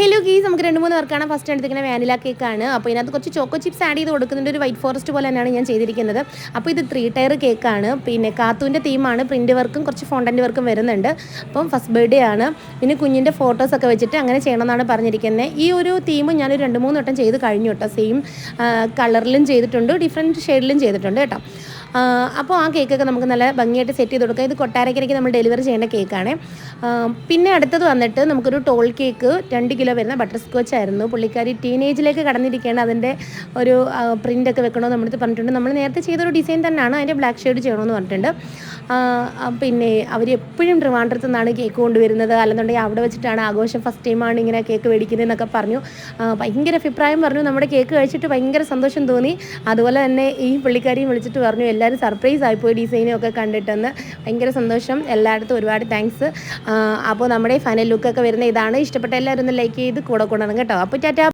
Hello ഗീസ് നമുക്ക് രണ്ട് മൂന്ന് പേർക്കാണ് ഫസ്റ്റ് എടുത്തിരിക്കുന്ന വാനില കേക്കാണ് അപ്പോൾ ഇതിനകത്ത് കുറച്ച് ചോക്കോ ചിപ്സ് ആഡ് ചെയ്ത് കൊടുക്കുന്നുണ്ട്. ഒരു വൈറ്റ് ഫോറസ്റ്റ് പോലെ തന്നെയാണ് ഞാൻ ചെയ്തിരിക്കുന്നത്. അപ്പോൾ ഇത് ത്രീ ടയർ കേക്കാണ് പിന്നെ കാത്തുവിന്റെ തീമാണ് പ്രിന്റ് വർക്കും കുറച്ച് ഫോണ്ടന്റ് വർക്കും വരുന്നുണ്ട്. അപ്പം ഫസ്റ്റ് ബർത്ത്ഡേ ആണ്. പിന്നെ കുഞ്ഞിന്റെ ഫോട്ടോസൊക്കെ വെച്ചിട്ട് അങ്ങനെ ചെയ്യണമെന്നാണ് പറഞ്ഞിരിക്കുന്നത് ഈ ഒരു തീം ഞാനൊരു രണ്ട് മൂന്ന് വട്ടം ചെയ്ത് കഴിഞ്ഞു കേട്ടോ. സെയിം കളറിലും ചെയ്തിട്ടുണ്ട്. ഡിഫറെന്റ് ഷെയ്ഡിലും ചെയ്തിട്ടുണ്ട് കേട്ടോ. അപ്പോൾ ആ കേക്കൊക്കെ നമുക്ക് നല്ല ഭംഗിയായിട്ട് സെറ്റ് ചെയ്ത് കൊടുക്കാം. ഇത് കൊട്ടാരക്കരയ്ക്ക് നമ്മൾ ഡെലിവറി ചെയ്യേണ്ട കേക്കാണ്. പിന്നെ അടുത്തത് വന്നിട്ട് നമുക്കൊരു ടോൾ കേക്ക് രണ്ട് കിലോ വരുന്ന ബട്ടർ സ്കോച്ച് ആയിരുന്നു. പുള്ളിക്കാരി ടീനേജിലേക്ക് കടന്നിരിക്കുകയാണ്. അതിന്റെ ഒരു പ്രിന്റൊക്കെ വെക്കണമെന്ന് നമ്മളടുത്ത് പറഞ്ഞിട്ടുണ്ട്. നമ്മൾ നേരത്തെ ചെയ്തൊരു ഡിസൈൻ തന്നെയാണ്. അതിന്റെ ബ്ലാക്ക് ഷെയ്ഡ് ചെയ്യണമെന്ന് പറഞ്ഞിട്ടുണ്ട്. പിന്നെ അവർ എപ്പോഴും ട്രിവാൻഡ്രത്ത് നിന്നാണ് കേക്ക് കൊണ്ടുവരുന്നത്. അല്ലെന്നുണ്ടെങ്കിൽ അവിടെ വെച്ചിട്ടാണ് ആഘോഷം. ഫസ്റ്റ് ടൈമാണ് ഇങ്ങനെ കേക്ക് മേടിക്കുന്നത് എന്നൊക്കെ പറഞ്ഞു ഭയങ്കര അഭിപ്രായം പറഞ്ഞു. നമ്മുടെ കേക്ക് കഴിച്ചിട്ട് ഭയങ്കര സന്തോഷം തോന്നി. അതുപോലെ തന്നെ ഈ പുള്ളിക്കാരിയും വിളിച്ചിട്ട് പറഞ്ഞു എല്ലാവരും സർപ്രൈസ് ആയിപ്പോയി ഡിസൈനും ഒക്കെ കണ്ടിട്ടെന്ന്. ഭയങ്കര സന്തോഷം. എല്ലായിടത്തും ഒരുപാട് താങ്ക്സ് അപ്പോൾ നമ്മുടെ ഫൈനൽ ലുക്കൊക്കെ വരുന്ന ഇതാണ്. ഇഷ്ടപ്പെട്ട എല്ലാവരും ഒന്ന് ലൈക്ക് ചെയ്ത് കൂടെ കൊണ്ടുവരണം കേട്ടോ. അപ്പോൾ ടാറ്റാ